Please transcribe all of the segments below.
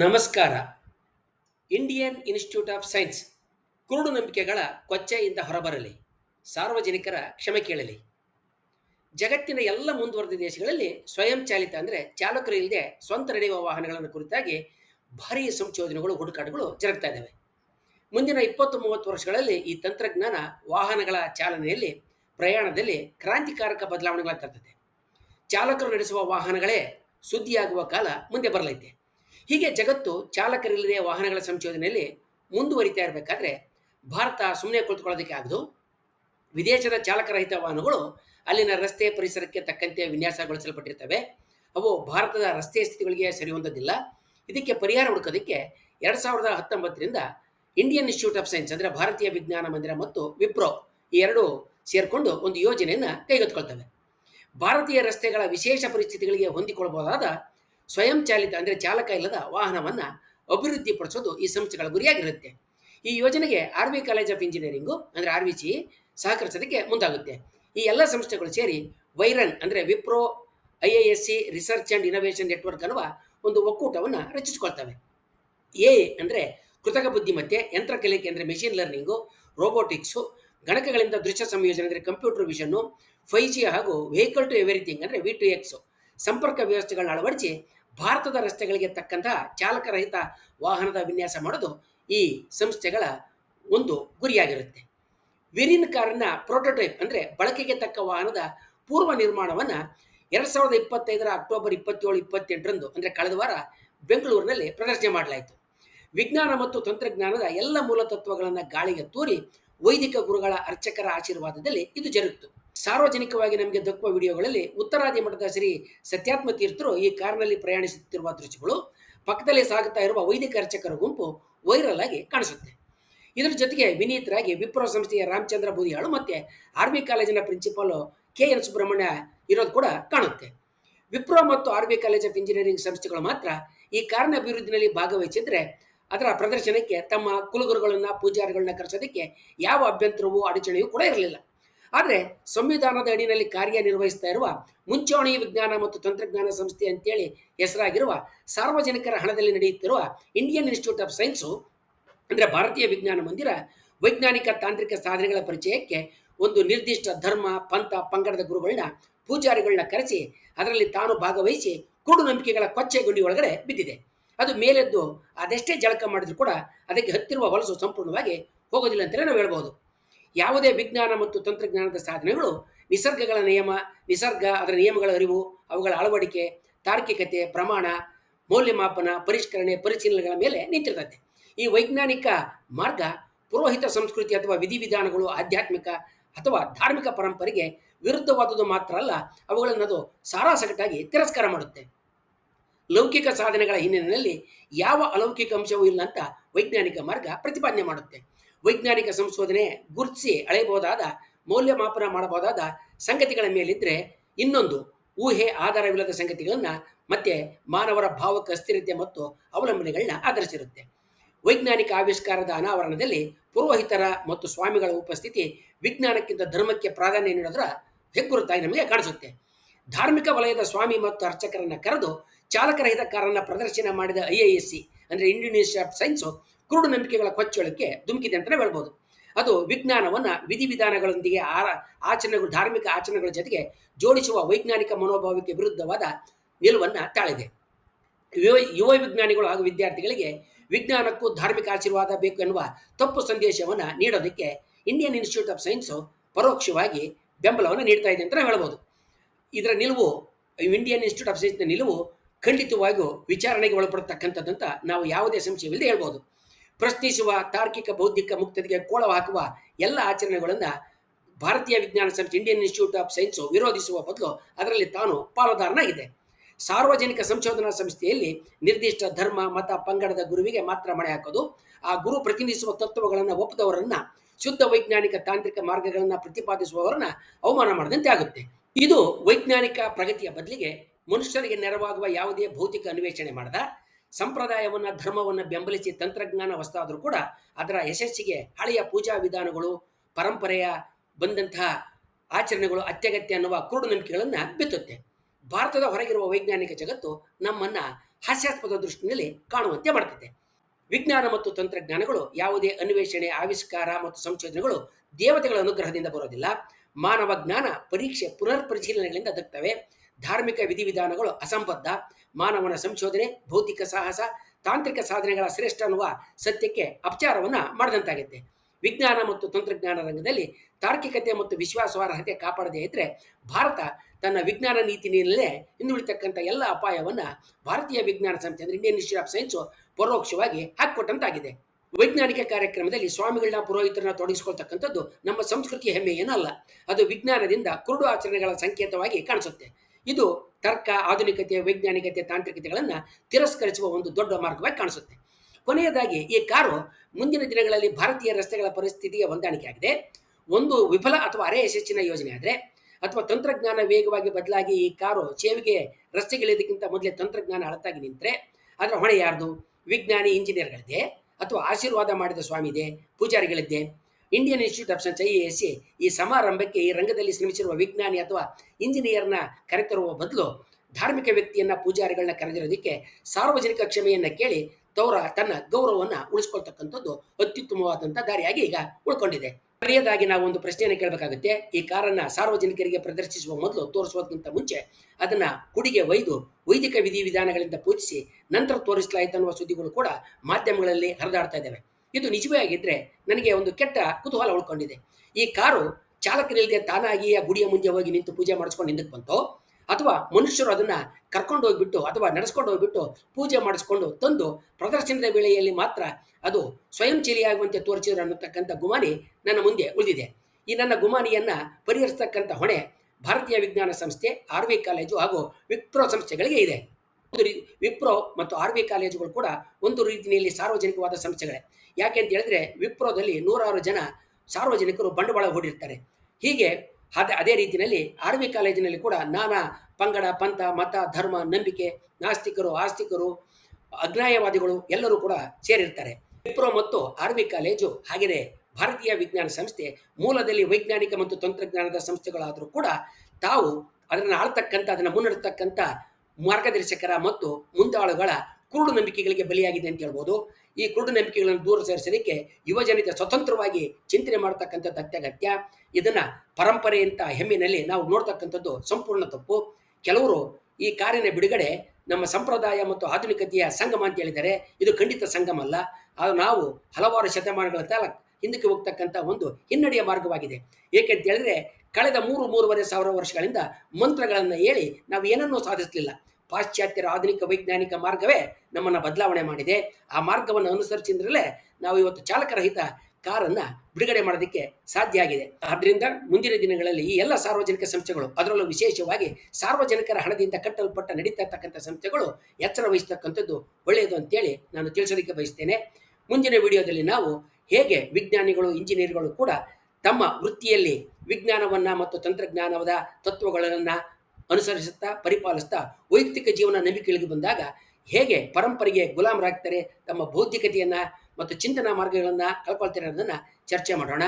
ನಮಸ್ಕಾರ. Indian institute of science, ಕುರುಡು ನಂಬಿಕೆಗಳ ಕೊಚ್ಚೆಯಿಂದ ಹೊರಬರಲಿ, ಸಾರ್ವಜನಿಕರ ಕ್ಷಮೆ ಕೇಳಲಿ. ಜಗತ್ತಿನ ಎಲ್ಲ ಮುಂದುವರೆದ ದೇಶಗಳಲ್ಲಿ ಸ್ವಯಂ ಚಾಲಿತ ಅಂದರೆ ಚಾಲಕರು ಇಲ್ಲದೆ ಸ್ವಂತ ನಡೆಯುವ ವಾಹನಗಳನ್ನು ಕುರಿತಾಗಿ ಭಾರೀ ಸಂಶೋಧನೆಗಳು, ಹುಡುಕಾಟಗಳು ಜರುಗ್ತಾ ಇದ್ದಾವೆ. ಮುಂದಿನ ಇಪ್ಪತ್ತು ಮೂವತ್ತು ವರ್ಷಗಳಲ್ಲಿ ಈ ತಂತ್ರಜ್ಞಾನ ವಾಹನಗಳ ಚಾಲನೆಯಲ್ಲಿ, ಪ್ರಯಾಣದಲ್ಲಿ ಕ್ರಾಂತಿಕಾರಕ ಬದಲಾವಣೆಗಳ ತರ್ತದೆ ಚಾಲಕರು ನಡೆಸುವ ವಾಹನಗಳೇ ಸುದ್ದಿಯಾಗುವ ಕಾಲ ಮುಂದೆ ಬರಲೈತೆ. ಹೀಗೆ ಜಗತ್ತು ಚಾಲಕರಿಲ್ಲದೆ ವಾಹನಗಳ ಸಂಶೋಧನೆಯಲ್ಲಿ ಮುಂದುವರಿತಾ ಇರಬೇಕಾದ್ರೆ ಭಾರತ ಸುಮ್ಮನೆ ಕುಳಿತುಕೊಳ್ಳೋದಕ್ಕೆ ಆಗದು. ವಿದೇಶದ ಚಾಲಕರಹಿತ ವಾಹನಗಳು ಅಲ್ಲಿನ ರಸ್ತೆ ಪರಿಸರಕ್ಕೆ ತಕ್ಕಂತೆ ವಿನ್ಯಾಸಗೊಳಿಸಲ್ಪಟ್ಟಿರ್ತವೆ. ಅವು ಭಾರತದ ರಸ್ತೆ ಸ್ಥಿತಿಗಳಿಗೆ ಸರಿ ಇದಕ್ಕೆ ಪರಿಹಾರ ಹುಡುಕೋದಕ್ಕೆ ಎರಡು ಸಾವಿರದ ಹತ್ತೊಂಬತ್ತರಿಂದ ಇಂಡಿಯನ್ ಇನ್ಸ್ಟಿಟ್ಯೂಟ್ ಆಫ್ ಸೈನ್ಸ್ ಅಂದರೆ ಭಾರತೀಯ ವಿಜ್ಞಾನ ಮಂದಿರ ಮತ್ತು ವಿಪ್ರೋ ಈ ಎರಡು ಸೇರಿಕೊಂಡು ಒಂದು ಯೋಜನೆಯನ್ನು ಕೈಗೆತ್ತಿಕೊಳ್ತವೆ. ಭಾರತೀಯ ರಸ್ತೆಗಳ ವಿಶೇಷ ಪರಿಸ್ಥಿತಿಗಳಿಗೆ ಹೊಂದಿಕೊಳ್ಳಬಹುದಾದ ಸ್ವಯಂ ಚಾಲಿತ ಅಂದರೆ ಚಾಲಕ ಇಲ್ಲದ ವಾಹನವನ್ನು ಅಭಿವೃದ್ಧಿಪಡಿಸೋದು ಈ ಸಂಸ್ಥೆಗಳ ಗುರಿಯಾಗಿರುತ್ತೆ. ಈ ಯೋಜನೆಗೆ R V college of engineering ಅಂದರೆ ಆರ್ ವಿ ಸಿ ಸಹಕರಿಸೋದಕ್ಕೆ ಮುಂದಾಗುತ್ತೆ. ಈ ಎಲ್ಲ ಸಂಸ್ಥೆಗಳು ಸೇರಿ ವೈರನ್ ಅಂದರೆ Wipro, I I S C, research and innovation network ಅನ್ನುವ ಒಂದು ಒಕ್ಕೂಟವನ್ನು ರಚಿಸಿಕೊಳ್ತವೆ. ಎ ಅಂದರೆ ಕೃತಕ ಬುದ್ಧಿಮತ್ತೆ, ಯಂತ್ರ ಕಲಿಕೆ ಅಂದರೆ ಮೆಷಿನ್ ಲರ್ನಿಂಗು ರೋಬೋಟಿಕ್ಸು ಗಣಕಗಳಿಂದ ದೃಶ್ಯ ಸಂಯೋಜನೆ ಅಂದರೆ ಕಂಪ್ಯೂಟರ್ ವಿಷನ್ನು ಫೈ ಜಿ ಹಾಗೂ ವೆಹಿಕಲ್ ಟು ಎವರಿಥಿಂಗ್ ಅಂದರೆ ವಿ ಟು ಎಕ್ಸು ಸಂಪರ್ಕ ವ್ಯವಸ್ಥೆಗಳನ್ನ ಅಳವಡಿಸಿ ಭಾರತದ ರಸ್ತೆಗಳಿಗೆ ತಕ್ಕಂತಹ ಚಾಲಕರಹಿತ ವಾಹನದ ವಿನ್ಯಾಸ ಮಾಡೋದು ಈ ಸಂಸ್ಥೆಗಳ ಒಂದು ಗುರಿಯಾಗಿರುತ್ತೆ. ವಿರಿನ್ ಕಾರ್ನ ಪ್ರೋಟೋಟೈಪ್ ಅಂದರೆ ಬಳಕೆಗೆ ತಕ್ಕ ವಾಹನದ ಪೂರ್ವ ನಿರ್ಮಾಣವನ್ನು ಎರಡು ಸಾವಿರದ ಇಪ್ಪತ್ತೈದರ ಅಕ್ಟೋಬರ್ ಇಪ್ಪತ್ತೇಳು, ಇಪ್ಪತ್ತೆಂಟರಂದು ಅಂದರೆ ಕಳೆದ ವಾರ ಬೆಂಗಳೂರಿನಲ್ಲಿ ಪ್ರದರ್ಶನ ಮಾಡಲಾಯಿತು. ವಿಜ್ಞಾನ ಮತ್ತು ತಂತ್ರಜ್ಞಾನದ ಎಲ್ಲ ಮೂಲ ತತ್ವಗಳನ್ನು ಗಾಳಿಗೆ ತೂರಿ ವೈದಿಕ ಗುರುಗಳ ಅರ್ಚಕರ ಆಶೀರ್ವಾದದಲ್ಲಿ ಇದು ಜರುಗಿತು. ಸಾರ್ವಜನಿಕವಾಗಿ ನಮಗೆ ದಕ್ಕುವ ವಿಡಿಯೋಗಳಲ್ಲಿ ಉತ್ತರಾದಿ ಮಠದ ಶ್ರೀ ಸತ್ಯಾತ್ಮ ತೀರ್ಥರು ಈ ಕಾರಿನಲ್ಲಿ ಪ್ರಯಾಣಿಸುತ್ತಿರುವ ದೃಶ್ಯಗಳು ಪಕ್ಕದಲ್ಲಿ ಸಾಗುತ್ತಾ ಇರುವ ವೈದಿಕ ಅರ್ಚಕರ ಗುಂಪು ವೈರಲ್ ಆಗಿ ಕಾಣಿಸುತ್ತೆ. ಇದರ ಜೊತೆಗೆ ವಿನೀತರಾಗಿ ವಿಪ್ರೋ ಸಂಸ್ಥೆಯ ರಾಮಚಂದ್ರ ಬೂದಿಯಾಳು ಮತ್ತೆ ಆರ್ಮಿ ಕಾಲೇಜಿನ ಪ್ರಿನ್ಸಿಪಾಲ್ ಕೆ ಎನ್ ಸುಬ್ರಹ್ಮಣ್ಯ ಇರೋದು ಕೂಡ ಕಾಣುತ್ತೆ. ವಿಪ್ರೋ ಮತ್ತು ಆರ್ಮಿ ಕಾಲೇಜ್ ಆಫ್ ಇಂಜಿನಿಯರಿಂಗ್ ಸಂಸ್ಥೆಗಳು ಮಾತ್ರ ಈ ಕಾರಿನ ಅಭಿವೃದ್ಧಿನಲ್ಲಿ ಭಾಗವಹಿಸಿದ್ರೆ ಅದರ ಪ್ರದರ್ಶನಕ್ಕೆ ತಮ್ಮ ಕುಲಗುರುಗಳನ್ನ ಪೂಜಾರಿಗಳನ್ನ ಕರೆಸೋದಕ್ಕೆ ಯಾವ ಅಭ್ಯಂತರವೂ ಅಡಚಣೆಯೂ ಕೂಡ ಇರಲಿಲ್ಲ. ಆದರೆ ಸಂವಿಧಾನದ ಅಡಿನಲ್ಲಿ ಕಾರ್ಯನಿರ್ವಹಿಸ್ತಾ ಇರುವ ಮುಂಚೂಣಿ ವಿಜ್ಞಾನ ಮತ್ತು ತಂತ್ರಜ್ಞಾನ ಸಂಸ್ಥೆ ಅಂತೇಳಿ ಹೆಸರಾಗಿರುವ ಸಾರ್ವಜನಿಕರ ಹಣದಲ್ಲಿ ನಡೆಯುತ್ತಿರುವ ಇಂಡಿಯನ್ ಇನ್ಸ್ಟಿಟ್ಯೂಟ್ ಆಫ್ ಸೈನ್ಸು ಅಂದರೆ ಭಾರತೀಯ ವಿಜ್ಞಾನ ಮಂದಿರ, ವೈಜ್ಞಾನಿಕ ತಾಂತ್ರಿಕ ಸಾಧನೆಗಳ ಪರಿಚಯಕ್ಕೆ ಒಂದು ನಿರ್ದಿಷ್ಟ ಧರ್ಮ, ಪಂಥ, ಪಂಗಡದ ಗುರುಗಳನ್ನ ಪೂಜಾರಿಗಳನ್ನ ಕರೆಸಿ ಅದರಲ್ಲಿ ತಾನು ಭಾಗವಹಿಸಿ ಕುರುಡು ನಂಬಿಕೆಗಳ ಕೊಚ್ಚೆ ಗುಂಡಿ ಒಳಗಡೆ ಬಿದ್ದಿದೆ. ಅದು ಮೇಲೆದ್ದು ಅದೆಷ್ಟೇ ಜಳಕ ಮಾಡಿದ್ರು ಕೂಡ ಅದಕ್ಕೆ ಹತ್ತಿರುವ ಹೊಲಸು ಸಂಪೂರ್ಣವಾಗಿ ಹೋಗೋದಿಲ್ಲ ಅಂತಲೇ ನಾವು ಹೇಳ್ಬೋದು. ಯಾವುದೇ ವಿಜ್ಞಾನ ಮತ್ತು ತಂತ್ರಜ್ಞಾನದ ಸಾಧನೆಗಳು ನಿಸರ್ಗಗಳ ನಿಯಮ, ನಿಸರ್ಗ ಅದರ ನಿಯಮಗಳ ಅರಿವು, ಅವುಗಳ ಅಳವಡಿಕೆ, ತಾರ್ಕಿಕತೆ, ಪ್ರಮಾಣ, ಮೌಲ್ಯಮಾಪನ, ಪರಿಷ್ಕರಣೆ, ಪರಿಶೀಲನೆಗಳ ಮೇಲೆ ನಿಂತಿರ್ತದೆ ಈ ವೈಜ್ಞಾನಿಕ ಮಾರ್ಗ ಪುರೋಹಿತ ಸಂಸ್ಕೃತಿ ಅಥವಾ ವಿಧಿವಿಧಾನಗಳು ಆಧ್ಯಾತ್ಮಿಕ ಅಥವಾ ಧಾರ್ಮಿಕ ಪರಂಪರೆಗೆ ವಿರುದ್ಧವಾದುದು ಮಾತ್ರ ಅಲ್ಲ, ಅವುಗಳನ್ನು ಅದು ಸಾರಾಸಗಟಾಗಿ ತಿರಸ್ಕಾರ ಮಾಡುತ್ತೆ. ಲೌಕಿಕ ಸಾಧನೆಗಳ ಹಿನ್ನೆಲೆಯಲ್ಲಿ ಯಾವ ಅಲೌಕಿಕ ಅಂಶವೂ ಇಲ್ಲ ಅಂತ ವೈಜ್ಞಾನಿಕ ಮಾರ್ಗ ಪ್ರತಿಪಾದನೆ ಮಾಡುತ್ತೆ. ವೈಜ್ಞಾನಿಕ ಸಂಶೋಧನೆ ಗುರುತಿಸಿ ಅಳೆಯಬಹುದಾದ, ಮೌಲ್ಯಮಾಪನ ಮಾಡಬಹುದಾದ ಸಂಗತಿಗಳ ಮೇಲಿದ್ರೆ ಇನ್ನೊಂದು ಊಹೆ ಆಧಾರವಿಲ್ಲದ ಸಂಗತಿಗಳನ್ನ ಮತ್ತೆ ಮಾನವರ ಭಾವಕ ಅಸ್ಥಿರತೆ ಮತ್ತು ಅವಲಂಬನೆಗಳನ್ನ ಆಧರಿಸಿರುತ್ತೆ. ವೈಜ್ಞಾನಿಕ ಆವಿಷ್ಕಾರದ ಅನಾವರಣದಲ್ಲಿ ಪುರೋಹಿತರ ಮತ್ತು ಸ್ವಾಮಿಗಳ ಉಪಸ್ಥಿತಿ ವಿಜ್ಞಾನಕ್ಕಿಂತ ಧರ್ಮಕ್ಕೆ ಪ್ರಾಧಾನ್ಯ ನೀಡೋದರ ಹೆಗ್ಗುರುತಾಗಿ ನಮಗೆ ಕಾಣಿಸುತ್ತೆ. ಧಾರ್ಮಿಕ ವಲಯದ ಸ್ವಾಮಿ ಮತ್ತು ಅರ್ಚಕರನ್ನ ಕರೆದು ಚಾಲಕರಹಿತ ಕಾರನ್ನ ಪ್ರದರ್ಶನ ಮಾಡಿದ ಐ ಅಂದ್ರೆ ಎಸ್ ಸಿ ಅಂದರೆ ಕುರುಡು ನಂಬಿಕೆಗಳ ಕೊಚ್ಚಳಕ್ಕೆ ಧುಮುಕಿದೆ ಅಂತಲೇ ಹೇಳ್ಬೋದು. ಅದು ವಿಜ್ಞಾನವನ್ನು ವಿಧಿವಿಧಾನಗಳೊಂದಿಗೆ ಆರ, ಆಚರಣೆಗಳು, ಧಾರ್ಮಿಕ ಆಚರಣೆಗಳ ಜೊತೆಗೆ ಜೋಡಿಸುವ ವೈಜ್ಞಾನಿಕ ಮನೋಭಾವಕ್ಕೆ ವಿರುದ್ಧವಾದ ನಿಲುವನ್ನು ತಾಳಿದೆ. ಯುವ ವಿಜ್ಞಾನಿಗಳು ಹಾಗೂ ವಿದ್ಯಾರ್ಥಿಗಳಿಗೆ ವಿಜ್ಞಾನಕ್ಕೂ ಧಾರ್ಮಿಕ ಆಶೀರ್ವಾದ ಬೇಕು ಎನ್ನುವ ತಪ್ಪು ಸಂದೇಶವನ್ನು ನೀಡೋದಕ್ಕೆ ಇಂಡಿಯನ್ ಇನ್ಸ್ಟಿಟ್ಯೂಟ್ ಆಫ್ ಸೈನ್ಸು ಪರೋಕ್ಷವಾಗಿ ಬೆಂಬಲವನ್ನು ನೀಡ್ತಾ ಇದೆ ಅಂತ ಹೇಳ್ಬೋದು. ಇದರ ನಿಲುವು ಇಂಡಿಯನ್ ಇನ್ಸ್ಟಿಟ್ಯೂಟ್ ಆಫ್ ಸೈನ್ಸ್ನ ನಿಲುವು ಖಂಡಿತವಾಗಿಯೂ ವಿಚಾರಣೆಗೆ ಒಳಪಡ್ತಕ್ಕಂಥದ್ದಂತ ನಾವು ಯಾವುದೇ ಸಂಶಯವಿಲ್ಲದೆ ಹೇಳ್ಬೋದು. ಪ್ರಶ್ನಿಸುವ ತಾರ್ಕಿಕ ಬೌದ್ಧಿಕ ಮುಕ್ತತೆಗೆ ಕೋಳ ಹಾಕುವ ಎಲ್ಲ ಆಚರಣೆಗಳನ್ನು ಭಾರತೀಯ ವಿಜ್ಞಾನ ಸಂಸ್ಥೆ ಇಂಡಿಯನ್ ಇನ್ಸ್ಟಿಟ್ಯೂಟ್ ಆಫ್ ಸೈನ್ಸ್ ವಿರೋಧಿಸುವ ಬದಲು ಅದರಲ್ಲಿ ತಾನು ಪಾಲುದಾರನಾಗಿದೆ. ಸಾರ್ವಜನಿಕ ಸಂಶೋಧನಾ ಸಂಸ್ಥೆಯಲ್ಲಿ ನಿರ್ದಿಷ್ಟ ಧರ್ಮ, ಮತ, ಪಂಗಡದ ಗುರುವಿಗೆ ಮಾತ್ರ ಮಣೆ ಹಾಕೋದು, ಆ ಗುರು ಪ್ರತಿನಿಧಿಸುವ ತತ್ವಗಳನ್ನು ಒಪ್ಪದವರನ್ನ, ಶುದ್ಧ ವೈಜ್ಞಾನಿಕ ತಾಂತ್ರಿಕ ಮಾರ್ಗಗಳನ್ನು ಪ್ರತಿಪಾದಿಸುವವರನ್ನ ಅವಮಾನ ಮಾಡದಂತೆ ಆಗುತ್ತೆ. ಇದು ವೈಜ್ಞಾನಿಕ ಪ್ರಗತಿಯ ಬದಲಿಗೆ ಮನುಷ್ಯರಿಗೆ ನೆರವಾಗುವ ಯಾವುದೇ ಭೌತಿಕ ಅನ್ವೇಷಣೆ ಮಾಡದ ಸಂಪ್ರದಾಯವನ್ನು, ಧರ್ಮವನ್ನು ಬೆಂಬಲಿಸಿ ತಂತ್ರಜ್ಞಾನ ಹೊಸ್ತಾದರೂ ಕೂಡ ಅದರ ಯಶಸ್ಸಿಗೆ ಹಳೆಯ ಪೂಜಾ ವಿಧಾನಗಳು, ಪರಂಪರೆಯ ಬಂದಂತಹ ಆಚರಣೆಗಳು ಅತ್ಯಗತ್ಯ ಅನ್ನುವ ಕುರುಡು ನಂಬಿಕೆಗಳನ್ನು ಬಿತ್ತುತ್ತೆ. ಭಾರತದ ಹೊರಗಿರುವ ವೈಜ್ಞಾನಿಕ ಜಗತ್ತು ನಮ್ಮನ್ನ ಹಾಸ್ಯಾಸ್ಪದ ದೃಷ್ಟಿಯಲ್ಲಿ ಕಾಣುವಂತೆ ಮಾಡುತ್ತದೆ ವಿಜ್ಞಾನ ಮತ್ತು ತಂತ್ರಜ್ಞಾನಗಳು ಯಾವುದೇ ಅನ್ವೇಷಣೆ, ಆವಿಷ್ಕಾರ ಮತ್ತು ಸಂಶೋಧನೆಗಳು ದೇವತೆಗಳ ಅನುಗ್ರಹದಿಂದ ಬರೋದಿಲ್ಲ. ಮಾನವ ಜ್ಞಾನ ಪರೀಕ್ಷೆ ಪುನರ್ ಪರಿಶೀಲನೆಗಳಿಂದ ದಕ್ಕುತ್ತವೆ ಧಾರ್ಮಿಕ ವಿಧಿವಿಧಾನಗಳು ಅಸಂಬದ್ಧ, ಮಾನವನ ಸಂಶೋಧನೆ, ಭೌತಿಕ ಸಾಹಸ, ತಾಂತ್ರಿಕ ಸಾಧನೆಗಳ ಶ್ರೇಷ್ಠ ಅನ್ನುವ ಸತ್ಯಕ್ಕೆ ಅಪಚಾರವನ್ನು ಮಾಡಿದಂತಾಗುತ್ತೆ ವಿಜ್ಞಾನ ಮತ್ತು ತಂತ್ರಜ್ಞಾನ ರಂಗದಲ್ಲಿ ತಾರ್ಕಿಕತೆ ಮತ್ತು ವಿಶ್ವಾಸಾರ್ಹತೆ ಕಾಪಾಡದೇ ಇದ್ದರೆ ಭಾರತ ತನ್ನ ವಿಜ್ಞಾನ ನೀತಿನಲ್ಲೇ ಹಿಂದುಳಿತಕ್ಕಂಥ ಎಲ್ಲ ಅಪಾಯವನ್ನು ಭಾರತೀಯ ವಿಜ್ಞಾನ ಸಂಸ್ಥೆ ಅಂದರೆ ಇಂಡಿಯನ್ ಇನ್ಸ್ಟಿಟ್ಯೂಟ್ ಆಫ್ ಸೈನ್ಸು ಪರೋಕ್ಷವಾಗಿ ಹಾಕಿಕೊಟ್ಟಂತಾಗಿದೆ. ವೈಜ್ಞಾನಿಕ ಕಾರ್ಯಕ್ರಮದಲ್ಲಿ ಸ್ವಾಮಿಗಳನ್ನ ಪುರೋಹಿತರನ್ನ ತೊಡಗಿಸಿಕೊಳ್ತಕ್ಕಂಥದ್ದು ನಮ್ಮ ಸಂಸ್ಕೃತಿಯ ಹೆಮ್ಮೆ ಏನಲ್ಲ ಅದು ವಿಜ್ಞಾನದಿಂದ ಕುರುಡು ಆಚರಣೆಗಳ ಸಂಕೇತವಾಗಿ ಕಾಣಿಸುತ್ತೆ. ಇದು ತರ್ಕ, ಆಧುನಿಕತೆ, ವೈಜ್ಞಾನಿಕತೆ, ತಾಂತ್ರಿಕತೆಗಳನ್ನು ತಿರಸ್ಕರಿಸುವ ಒಂದು ದೊಡ್ಡ ಮಾರ್ಗವಾಗಿ ಕಾಣಿಸುತ್ತೆ. ಕೊನೆಯದಾಗಿ ಈ ಕಾರು ಮುಂದಿನ ದಿನಗಳಲ್ಲಿ ಭಾರತೀಯ ರಸ್ತೆಗಳ ಪರಿಸ್ಥಿತಿಗೆ ಹೊಂದಾಣಿಕೆ ಆಗಿದೆ ಒಂದು ವಿಫಲ ಅಥವಾ ಅರೆ ಯಶಸ್ಸಿನ ಯೋಜನೆ ಆದರೆ, ಅಥವಾ ತಂತ್ರಜ್ಞಾನ ವೇಗವಾಗಿ ಬದಲಾಗಿ ಈ ಕಾರು ಸೇವೆಗೆ ರಸ್ತೆಗಿಳಿಯೋದಕ್ಕಿಂತ ಮೊದಲೇ ತಂತ್ರಜ್ಞಾನ ಅಳತಾಗಿ ನಿಂತರೆ, ಅದರ ಹೊಣೆ ಯಾರ್ದು? ವಿಜ್ಞಾನಿ, ಇಂಜಿನಿಯರ್ಗಳಿದೆ, ಅಥವಾ ಆಶೀರ್ವಾದ ಮಾಡಿದ ಸ್ವಾಮಿದೆ ಪೂಜಾರಿಗಳಿದ್ದೆ Indian institute of science I A C ಈ ಸಮಾರಂಭಕ್ಕೆ ಈ ರಂಗದಲ್ಲಿ ಶ್ರಮಿಸಿರುವ ವಿಜ್ಞಾನಿ ಅಥವಾ ಇಂಜಿನಿಯರ್ನ ಕರೆತರುವ ಬದಲು ಧಾರ್ಮಿಕ ವ್ಯಕ್ತಿಯನ್ನ ಪೂಜಾರಿಗಳನ್ನ ಕರೆದಿರೋದಕ್ಕೆ ಸಾರ್ವಜನಿಕ ಕ್ಷಮೆಯನ್ನ ಕೇಳಿ ತೌರ ತನ್ನ ಗೌರವವನ್ನ ಉಳಿಸ್ಕೊಳ್ತಕ್ಕಂಥದ್ದು ಅತ್ಯುತ್ತಮವಾದಂಥ ದಾರಿಯಾಗಿ ಈಗ ಉಳ್ಕೊಂಡಿದೆ. ಪ್ರಿಯದಾಗಿ ನಾವು ಒಂದು ಪ್ರಶ್ನೆಯನ್ನು ಕೇಳಬೇಕಾಗುತ್ತೆ. ಈ ಕಾರನ್ನ ಸಾರ್ವಜನಿಕರಿಗೆ ಪ್ರದರ್ಶಿಸುವ ಮೊದಲು ತೋರಿಸೋದಕ್ಕಿಂತ ಮುಂಚೆ ಅದನ್ನ ಕುಡಿಗೆ ಒಯ್ದು ವೈದಿಕ ವಿಧಿವಿಧಾನಗಳಿಂದ ಪೂಜಿಸಿ ನಂತರ ತೋರಿಸಲಾಯಿತು ಅನ್ನುವ ಸುದ್ದಿಗಳು ಕೂಡ ಮಾಧ್ಯಮಗಳಲ್ಲಿ ಹರಿದಾಡ್ತಾ ಇದ್ದಾವೆ. ಇದು ನಿಜವೇ ಆಗಿದ್ದರೆ ನನಗೆ ಒಂದು ಕೆಟ್ಟ ಕುತೂಹಲ ಉಳ್ಕೊಂಡಿದೆ. ಈ ಕಾರು ಚಾಲಕರಿಲ್ಲದೆ ತಾನಾಗಿ ಆ ಗುಡಿಯ ಮುಂದೆ ಹೋಗಿ ನಿಂತು ಪೂಜೆ ಮಾಡಿಸ್ಕೊಂಡು ಹಿಂದಕ್ಕೆ ಬಂತು? ಅಥವಾ ಮನುಷ್ಯರು ಅದನ್ನ ಕರ್ಕೊಂಡು ಹೋಗ್ಬಿಟ್ಟು ಅಥವಾ ನಡೆಸ್ಕೊಂಡು ಹೋಗ್ಬಿಟ್ಟು ಪೂಜೆ ಮಾಡಿಸ್ಕೊಂಡು ತಂದು ಪ್ರದರ್ಶನದ ವೇಳೆಯಲ್ಲಿ ಮಾತ್ರ ಅದು ಸ್ವಯಂಚಲಿಯಾಗುವಂತೆ ತೋರಿಸಿದ್ರು ಅನ್ನತಕ್ಕಂಥ ಗುಮಾನಿ ನನ್ನ ಮುಂದೆ ಉಳಿದಿದೆ. ಈ ನನ್ನ ಗುಮಾನಿಯನ್ನು ಪರಿಹರಿಸತಕ್ಕಂಥ ಹೊಣೆ ಭಾರತೀಯ ವಿಜ್ಞಾನ ಸಂಸ್ಥೆ, ಆರ್ ವಿ ಕಾಲೇಜು ಹಾಗೂ ವಿಪ್ರೋ ಸಂಸ್ಥೆಗಳಿಗೆ ಇದೆ. ವಿಪ್ರೋ ಮತ್ತು ಆರ್ ವಿ ಕಾಲೇಜುಗಳು ಕೂಡ ಒಂದು ರೀತಿಯಲ್ಲಿ ಸಾರ್ವಜನಿಕವಾದ ಸಂಸ್ಥೆಗಳೇ. ಯಾಕೆ ಅಂತ ಹೇಳಿದ್ರೆ ವಿಪ್ರೋದಲ್ಲಿ ನೂರಾರು ಜನ ಸಾರ್ವಜನಿಕರು ಬಂಡವಾಳ ಹೂಡಿರ್ತಾರೆ. ಹೀಗೆ ಅದೇ ಅದೇ ರೀತಿಯಲ್ಲಿ ಆರ್ ವಿ ಕಾಲೇಜಿನಲ್ಲಿ ಕೂಡ ನಾನಾ ಪಂಗಡ, ಪಂಥ, ಮತ, ಧರ್ಮ, ನಂಬಿಕೆ, ನಾಸ್ತಿಕರು, ಆಸ್ತಿಕರು, ಅಗ್ನಾಯವಾದಿಗಳು ಎಲ್ಲರೂ ಕೂಡ ಸೇರಿರ್ತಾರೆ. ವಿಪ್ರೋ ಮತ್ತು ಆರ್ ವಿ ಕಾಲೇಜು ಹಾಗೆಯೇ ಭಾರತೀಯ ವಿಜ್ಞಾನ ಸಂಸ್ಥೆ ಮೂಲದಲ್ಲಿ ವೈಜ್ಞಾನಿಕ ಮತ್ತು ತಂತ್ರಜ್ಞಾನದ ಸಂಸ್ಥೆಗಳಾದರೂ ಕೂಡ ತಾವು ಅದನ್ನು ಆಳ್ತಕ್ಕಂಥ, ಅದನ್ನು ಮುನ್ನಡೆಸ್ತಕ್ಕಂಥ ಮಾರ್ಗದರ್ಶಕರ ಮತ್ತು ಮುಂದಾಳುಗಳ ಕುರುಡು ನಂಬಿಕೆಗಳಿಗೆ ಬಲಿಯಾಗಿದೆ ಅಂತ ಹೇಳ್ಬೋದು. ಈ ಕುರುಡು ನಂಬಿಕೆಗಳನ್ನು ದೂರ ಸೇರಿಸಲಿಕ್ಕೆ ಯುವಜನತೆ ಸ್ವತಂತ್ರವಾಗಿ ಚಿಂತನೆ ಮಾಡತಕ್ಕಂಥದ್ದು ಅತ್ಯಗತ್ಯ. ಇದನ್ನ ಪರಂಪರೆಯಂತ ಹೆಮ್ಮಿನಲ್ಲಿ ನಾವು ನೋಡ್ತಕ್ಕಂಥದ್ದು ಸಂಪೂರ್ಣ ತಪ್ಪು. ಕೆಲವರು ಈ ಕಾರಿನ ಬಿಡುಗಡೆ ನಮ್ಮ ಸಂಪ್ರದಾಯ ಮತ್ತು ಆಧುನಿಕತೆಯ ಸಂಗಮ ಅಂತ ಹೇಳಿದರೆ ಇದು ಖಂಡಿತ ಸಂಗಮ ಅಲ್ಲ. ಅದು ನಾವು ಹಲವಾರು ಶತಮಾನಗಳ ಕಾಲ ಹಿಂದಕ್ಕೆ ಹೋಗ್ತಕ್ಕಂಥ ಒಂದು ಹಿನ್ನಡೆಯ ಮಾರ್ಗವಾಗಿದೆ. ಏಕೆಂತ ಹೇಳಿದ್ರೆ, ಕಳೆದ ಮೂರು, ಮೂರುವರೆ ಸಾವಿರ ವರ್ಷಗಳಿಂದ ಮಂತ್ರಗಳನ್ನು ಹೇಳಿ ನಾವು ಏನನ್ನೂ ಸಾಧಿಸಲಿಲ್ಲ. ಪಾಶ್ಚಾತ್ಯರ ಆಧುನಿಕ ವೈಜ್ಞಾನಿಕ ಮಾರ್ಗವೇ ನಮ್ಮನ್ನು ಬದಲಾವಣೆ ಮಾಡಿದೆ. ಆ ಮಾರ್ಗವನ್ನು ಅನುಸರಿಸಿದ್ರಲ್ಲೇ ನಾವು ಇವತ್ತು ಚಾಲಕರಹಿತ ಕಾರನ್ನ ಬಿಡುಗಡೆ ಮಾಡೋದಕ್ಕೆ ಸಾಧ್ಯ ಆಗಿದೆ. ಆದ್ದರಿಂದ ಮುಂದಿನ ದಿನಗಳಲ್ಲಿ ಈ ಎಲ್ಲ ಸಾರ್ವಜನಿಕ ಸಂಸ್ಥೆಗಳು, ಅದರಲ್ಲೂ ವಿಶೇಷವಾಗಿ ಸಾರ್ವಜನಿಕರ ಹಣದಿಂದ ಕಟ್ಟಲ್ಪಟ್ಟ ನಡೀತಾ ಸಂಸ್ಥೆಗಳು ಎಚ್ಚರ ವಹಿಸ್ತಕ್ಕಂಥದ್ದು ಒಳ್ಳೆಯದು ಅಂತೇಳಿ ನಾನು ತಿಳಿಸೋದಕ್ಕೆ ಬಯಸ್ತೇನೆ. ಮುಂದಿನ ವಿಡಿಯೋದಲ್ಲಿ ನಾವು ಹೇಗೆ ವಿಜ್ಞಾನಿಗಳು, ಇಂಜಿನಿಯರ್ಗಳು ಕೂಡ ತಮ್ಮ ವೃತ್ತಿಯಲ್ಲಿ ವಿಜ್ಞಾನವನ್ನ ಮತ್ತು ತಂತ್ರಜ್ಞಾನದ ತತ್ವಗಳನ್ನ ಅನುಸರಿಸುತ್ತಾ ಪರಿಪಾಲಿಸ್ತಾ ವೈಯಕ್ತಿಕ ಜೀವನ ನಂಬಿಕೆಗಳಿಗೆ ಬಂದಾಗ ಹೇಗೆ ಪರಂಪರೆಗೆ ಗುಲಾಮರಾಗ್ತಾರೆ, ತಮ್ಮ ಬೌದ್ಧಿಕತೆಯನ್ನು ಮತ್ತು ಚಿಂತನಾ ಮಾರ್ಗಗಳನ್ನು ಕಳ್ಕೊಳ್ತಾರೆ ಅನ್ನೋದನ್ನು ಚರ್ಚೆ ಮಾಡೋಣ.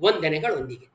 ವಂದನೆಗಳೊಂದಿಗೆ